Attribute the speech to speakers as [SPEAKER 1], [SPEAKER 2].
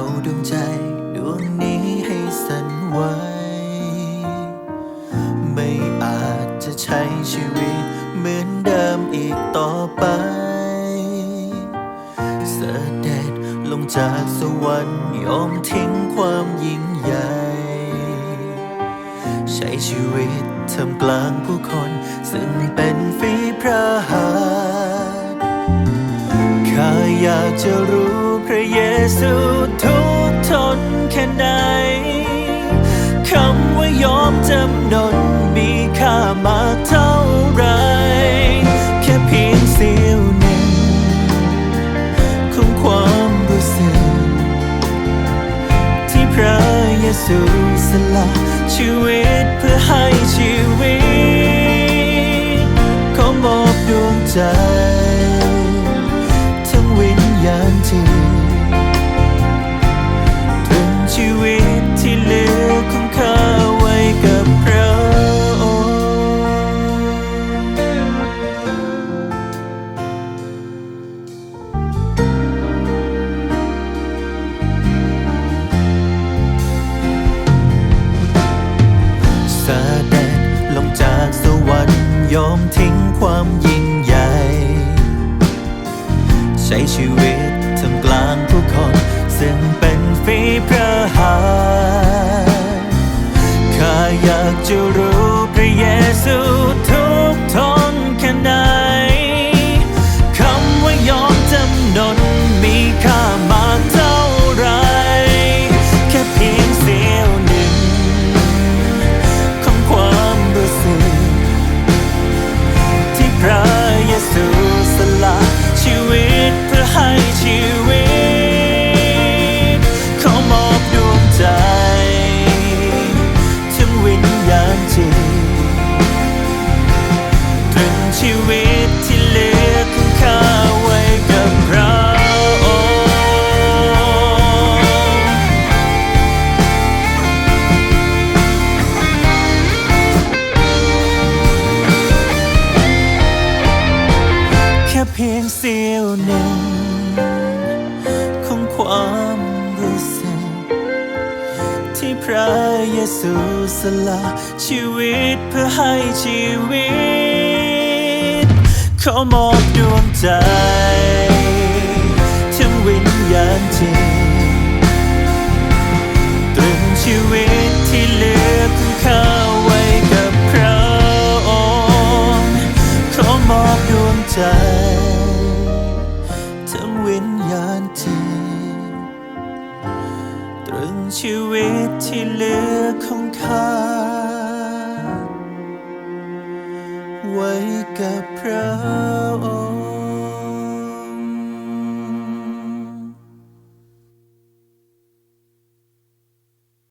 [SPEAKER 1] เขย่าดวงใจดวงนี้ให้สั่นไหวไม่อาจจะใช้ชีวิตเหมือนเดิมอีกต่อไป เสด็จลงจากสวรรค์ยอมทิ้งความยิ่งใหญ่ ใช้ชีวิตทำกลางผู้คน ซึ่งเป็นฝีพระหัตข้าอยากจะรู้ เยซูทุกทนแค่ไหนคำว่ายอมจำนนมีค่ามากเท่าไร แค่เพียงเสี้ยวหนึ่งของความรู้สึก ที่พระเยซูสละชีวิตเพื่อให้ชีวิต ขอมอบดวงใจ ทั้งวิญญาณจ เสด็จลงจากสวรรค์ยอมทิ้งความยิ่งใหญ่ ใช้ชีวิตทำกลางผู้คนซึ่งเป็น เพียงเสี้ยวหนึ่ง ของความรู้สึก ที่พระเยซูสละชีวิตเพื่อให้ชีวิต เขามอบดวงใจ ชีวิตที่เหลือของข้า ไว้กับพระ